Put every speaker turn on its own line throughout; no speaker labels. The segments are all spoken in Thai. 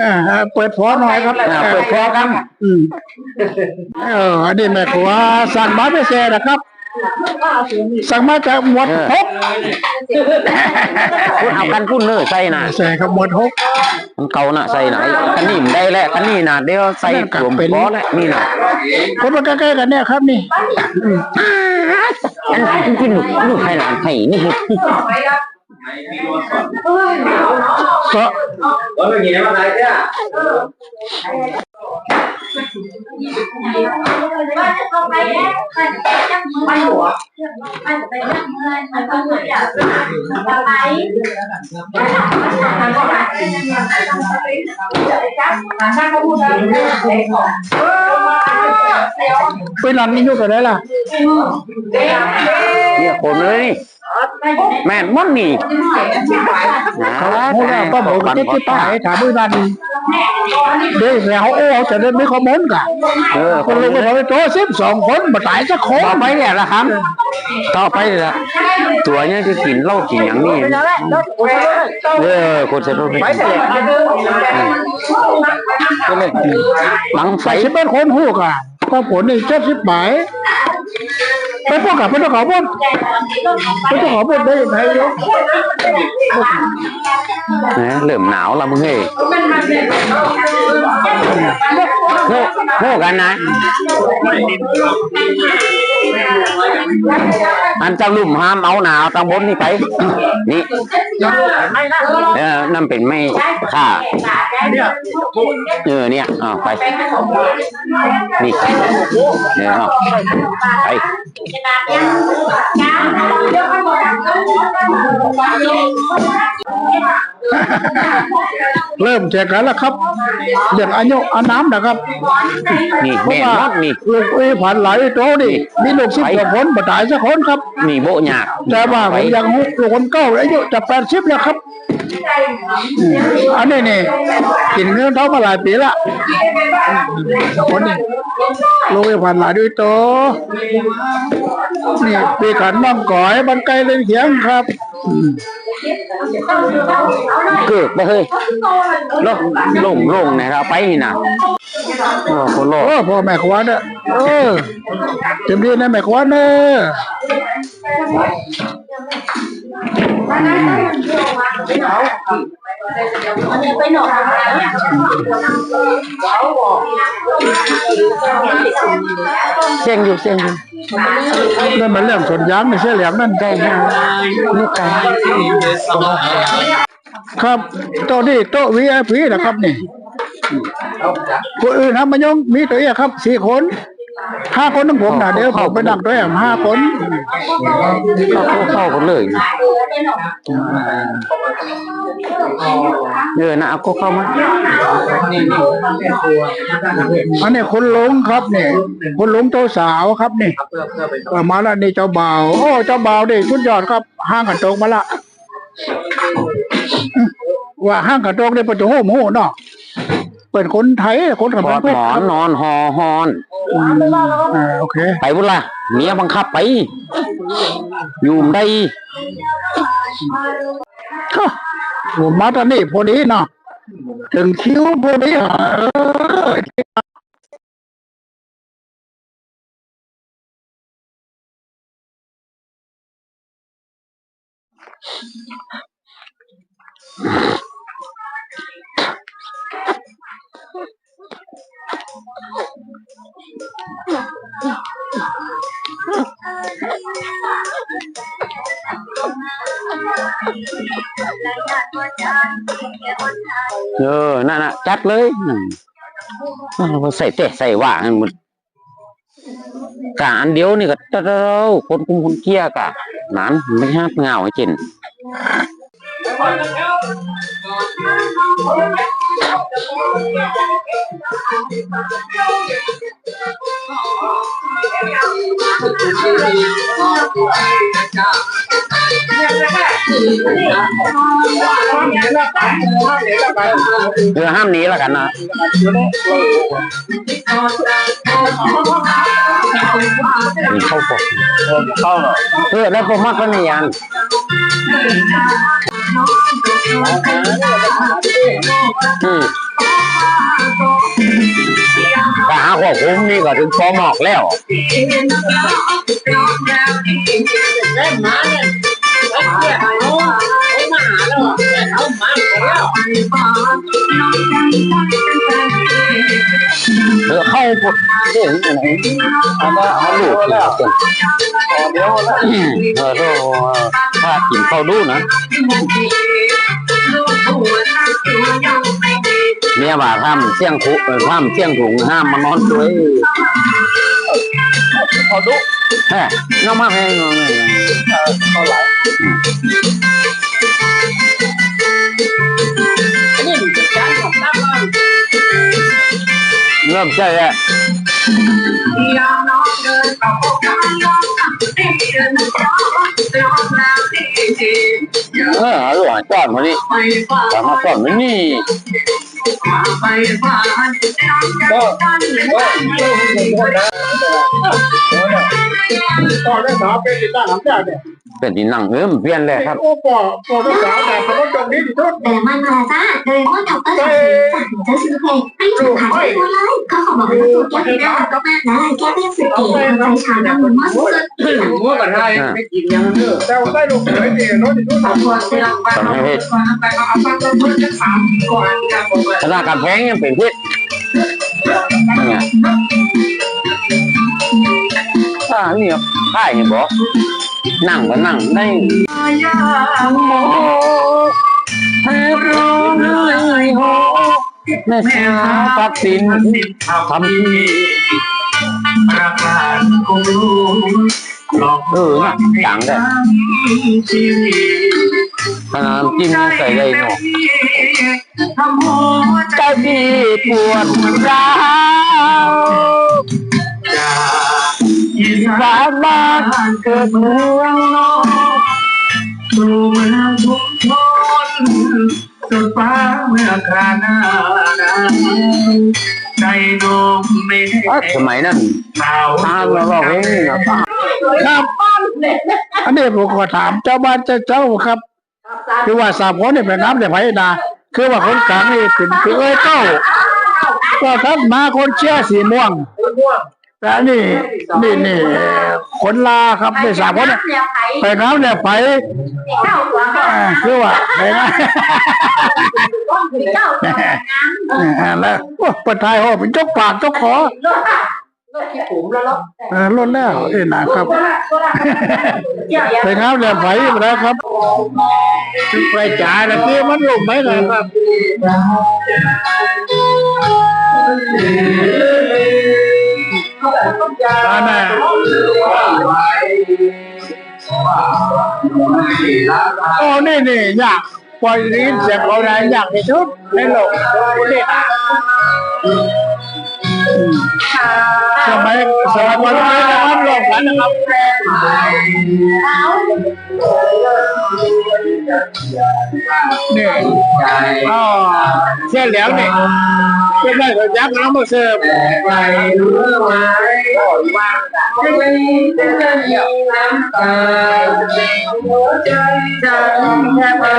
อ่าเปิดพอหน่อยครับ
อ่าเปิดพอครับ
อืมเอออันนี้แม่ครัวสั่งมาไม่เซ่นะครับ สั่งมาจากหมวดหก
พูดเอากันพุ่นเนอใส่น่ะ
เซ่ครับหมวดหก
มันเก่าน่ะใส่น่ะไอ้คันนี้มันได้แล้วคันนี้น่ะเดี๋ยวใส่
นั่นก็
ผม
เป็น
พอแล้วนี่น่ะ
คนมาใกล้ๆกันเนี่ยครับนี่
อันจริงๆลู กลูกให้หลานให้นี่คือ
ก็
Có người nhìn em này thế à?
ไปรันนี่อยู่กันได้ล่ะ
เนี่ยคนเลยนี่ แม่นมันนี่นะ
เพราะว่าก็บอกว่าที่ตายถามด้วยรันเดี๋ยวแล้วโอ้จะได้ไม่คอมเมนต์กัน
เออ
คนลงไปบอกว่าโจ้สิบสองคนมาตายสักคน
ต่อไปเนี่ยละครับต่อไปเนี่ยละตัวเนี่ยจะกินเหล้ากินอย่างนี้เออคนจะรู้ไปเลยบังไฟ
ใส่สิบเป็นคนหูก อะก็ผลนี่เจ็ดสิบใบไปพวกกับเป็นเจ้าของบ้านเป็นเจ้าของบ้านได้ยังไงเนาะ
นะเริ่มหนาวแล้วมึงเฮ้ยโง่โง่กันนะ อันเจ้าลุ่มห้ามเอาหนาวตังบนนี่ไป นี่เออนั่นเป็นไม่ค่าเออเนี่ยเอาไปนี่เนี่ยเอาไป
เริ่มแจกกันแล้วครับเรื่องอายุอาน้ำนะครับ
นี่
เพราะ
แม่น
ว่า
มดนี่
ลูกเอ้ผ่านหลายโตนี่มีลูกสิบกว่าคนมาตายสักคนครับ
นี่โบะหยาก
แต่ว่าผมยังหูลูกคนเก้าอายุจะแปดสิบแล้วครับอืมอันนี้นี่กินเงินเท่ามาหลายปีละคนนี้ ลูกเอ้ผ่านหลายด้วยโตนี่ปีขันน้องก่อยบันไกลเลยเขียงครับอืม
เกิดไปเฮ้ยลงลงลงนะครับไปนี่นะโอ้คนโลก
โอ้พ่อแม่ขวานเนี่ยเออเต็มที่นะแม่ขวานเนอะ
มันยังไปหนอก
เนี่ยเสียงอยู่เสียงอยู่
นั่นมันเรื่องสนยางไม่ใช่เหลี่ยมนั่น
ได้ฮะลูกไก่
ครับโต๊ะนี่โต๊ะ VIP นะครับนี่คนอื่นทำมันยงมีตัวเองครับสี่คน ห้าคนทั้งผมนะเดี๋ยวผมไปนั่งตัวเองห้าคน
เข้าเข้าเข้ากันเลยเออนะเอาก็เข้ามา
อันนี้คนหลงครับนี่คนหลงเจ้าสาวครับนี่เออมาแล้วนี่เจ้าบ่าวโอ้เจ้าบ่าวนี่สุดยอดครับ ห้างกันตรงมาละอืมว่าห้างกันตรงได้ประตูโหมโหเนาะ เป็นคนไทยคน
ก
กำ
อ
ลั
ด
งเพ
ห
ช
ม
ร
อนนอนหอหอน
อืมอ่าโอเค
ไปบุญละเมียบังคับไป อยู่ได้
ก็ผมมาตอนนี้พอดีเนาะถึงคิวพอดีอะเออ
เออ นั่นน่ะ จัดเลยเอาใส่เตะใส่ว่าให้หมดกะอันเดียวนี่ก็เจ้าคนคุมคนเกี้ยกะนั้นไม่ห้ามเงาให้จิน เรือห้ามหนี้แล้วกันนะมีเข้าปกเข้าเหรอเออได้วกมมากแล้วในยานอืม ถ้าหาควบคุมนี่ก็ถึงพอหมอกแล้วเออเข้าพวกเรื่องอะไรเอามาเอาลูกแล้วเดี๋ยวเออโธ่ถ้ากินข้าวดูนะเมีย ว่าห้ามเสี่ยงคุเออห้ามเสี่ยงถุงห้ามมานอนด้วยข้าวดูแฮ่น้องมาแพงเงินเท่าไหร่เริ่มใจแล้วเออหลวงจอดมาดิจอดมาจอดมานี่ก็
ต่อได้สาวเป็น சாப்பிட்டு தான் நம்பாது เนี่ย
เป็นที่นั่งเอิ่มเพี้ยนเลยครับ
โอ้ปอปอได้สาวแต่เขาต้องจงนี้ที่สุด
แต่มันมาจ้าโดยว่ากับเออจากถึงจะซื้อเพลงไม่ถูกหายไปเลยเขาขอบอกว่าตัวแก้ไม่ได้ก็แม่และแก้เป็นสกีใจชาดังมากสุด
มั่วกันได้ไม่กินยังเด้อ
แต่ว่าได้ลูกเขยนี่รถที่สุด
สองคนที่เราไป
ทำให้เพศ
ไปเอาฟังตัวจะสามก่อนกันหมดเลย
ขนาดการแพงยังเป็นเพศเนี่ยถ้าเนี่ค่ายเนี่ยบอกนั่งก็นั่งได้โมแทบร้องไห้โฮแม่สาวตัดสินทำที่
ประกาศคงรู้หลอก
เออน่ะจังได้
ชีวิต
ขนาดจิ้มใส่ได้เนาะ
ใจ
ใจที่ปวดร้าว
อีสา
นบ้านเกิดเมืองนอก
สู่เมืองทุกทนสุดฟ้าเมื่อคราหน้าหนาวใจโน้มไม่
เอ้สมัยนั้นตามเราบอกเองนะ
ครับอันนี้ผมก็ถามเจ้าบ้านเจ้าเจ้าครับ คือว่าสามคนนี่เป็นน้ำแต่ไผ่นาคือว่าคนกลางนี่เป็นคือเอ้ยเก้าก็ทัดมาคนเชี่ยสีม่วง แต่นี่นี่นี่คนลาครับในสามคนเนี่ยไปน้ำเนี่ยไปอ่าคือว่าไปนะอ่าแล้วโอ้ปทายโอ้เป็นเจ้าปากเจ้าขอเออล้นแล้วเอ้นะครับ ไปน้ำเนี่ยไปมาแล้วครับถึงไปจ่ายแล้วพี่มันลงไหมล่ะครับอัน แม่โอ้นี่นี่อยากปล่อยลิ้นเสียงเขาได้อยากที่สุดในโลกนี่ สมัยสมัยวันนี้นะครับรวมกันนะครับนี่อ๋อเช่นแล้วเนี่ยเป็นได้ก็ยักษ์น้ำมาเสิร์ฟ
ไปรู้ไหมว่าจะไม่ได้น้ำตาหัวใจจะแค่มา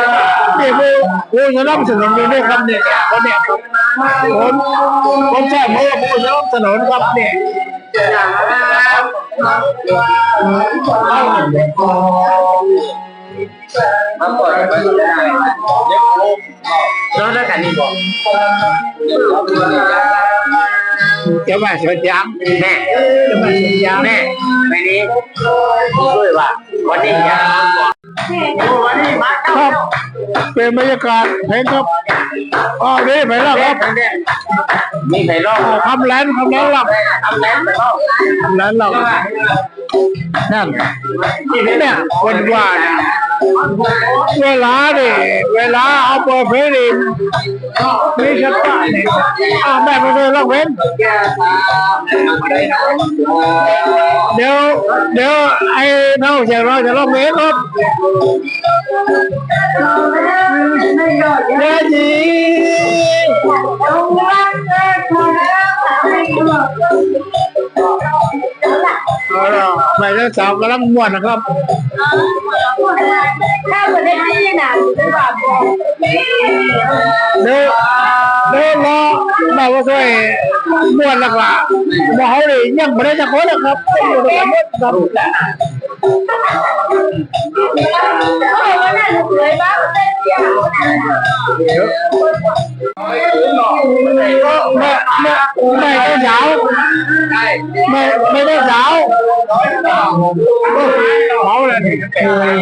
เนี่
ผู้ผู้สนับสนุนด้วยครับเนี่ยคนเนี่ย ผมผมใช่เพราะว่าผู้สนับสนุนครับเนี่ย
มาก่อนไปดูได้เดี๋ยวเราได้กันนี่บอก
จะมาสวนยาง
แม่
จะมาสวนยาง
แม่แม่นี้ช่วยว่าวันนี้ยังวันนี้มา
ครับเป็นบรรยากาศเพลงครับ อ๋อนี่ไปแล้วครับ
มีใครรอด
อ่าคำแลนคำแลนหลับ
ทำแล้วแต่ก็
คำแลนหลับนั่นเนี่ยคนว่านะเวลาดิเวลาเอาเปิดเพลงดิมีชัดป้ายนี่อ่าแม่ไปเลยร้องเพลง
แก้ตาไม่ได้น
เดี๋ยวเดี๋ยวไอ้น้องจะรอจะร้องเพลงครับเดี๋ยวจี
เแล้
วก็ แม่เจ้าสาวกำลังม่วนนะครับ
ถ้าเหมือนได้ที่น่ะคือแบบ
เด้อเด้อรอแม่ว่าช่วยม่วนแล้วก็บ่เฮานี่ยังบ่ได้จักคนนะครับอยู่ด้วยกันหมดครับ
เขาบอกว่าน่าสวยบ้างเต้นเดีย ว
แม่แม่แม่เจ้สาวแม่แม่เจ้สาวเมาเลย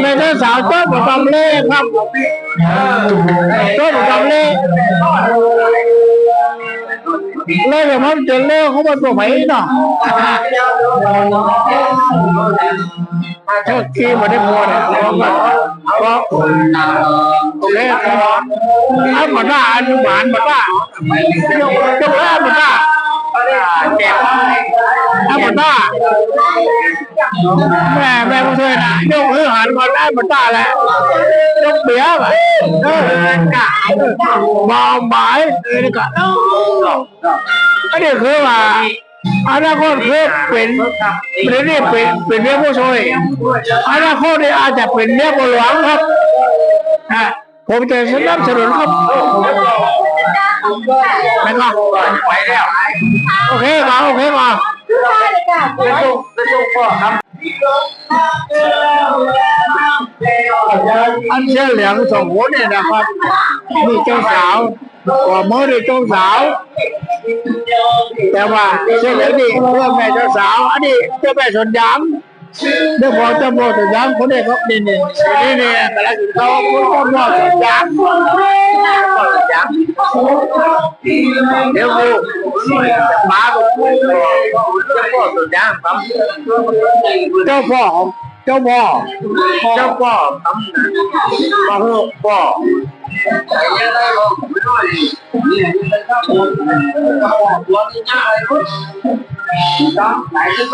แม่เจ้สาวต้นกำเล่ครับต้นกำเล่เล่แบบมันจะเล่เขามาตัวไหนเนาะเท่าที่มาได้พอเนี่ย เพราะเพราะเล่ครับอันมาได้อันหวานมาได้จงแรกมาได้เจ็บอันมาด้แม่แม่มาช่วยนะยกหือหันมาได้มาด้แล้วยกเบี้ยแบบเออบางหมายเออนี่ก็อันนี้คือว่า อนาคตคือเป็นเป็นนี่เป็นเป็นเมียผู้ช่วยอนาคตนี่ยอาจจะเป็นเมียผู้หลวงครับอะผมจะสนับสนุนครับไม่ก็ไปแล้วโอเคมาโอเคมา
เป็นลูกเป็นลูกพ่อครับ
อันเชื่อเหลืองสองคนเนี่ยนะครับนี่เจ้าสาว ว่ามื่อนี่เจ้าสาว แต่ว่าเชื่อเหลืองนี่เพื่อแม่เจ้าสาว อันนี้เจ้าแม่สนยามเดี๋ยวพอเจ้าพ่อสนยามคนนี้ครับนี่นี่นี่นี่กำลังเขาคุณเจ้าพ่อสนยามเดี๋ยวกูมาบอกกูเจ้าพ่อสนยามครับเจ้าพ่อ เจ้าพ่อเจ้าพ่อครับมาเถอะพ่อ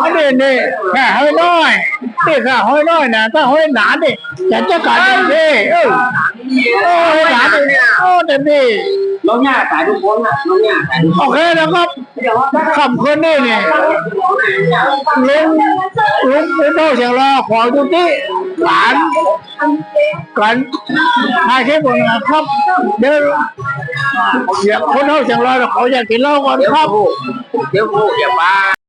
อันนี้นี่แค่ห้อยน้อยนี่ค่ะห้อยน้อยนะถ้าห้อยหนาดิจะจะกัดดิเออโอ้ยหนาดิโอ้เด็ดดิ
น้องหญ้าสายทุกคนนะน้องหญ้าสายทุก
โอเคนะครับคำคืนนี่นี่ลุงลุงเป็นเท่าเสียงรอขอจุติหลานกันให้คลิปผมนะครับเดี๋ยวอยากคนเท่าเสียงรอเขาอยากกินเหล้าก่อนครับ
เดี๋ยวพูดอย่ามา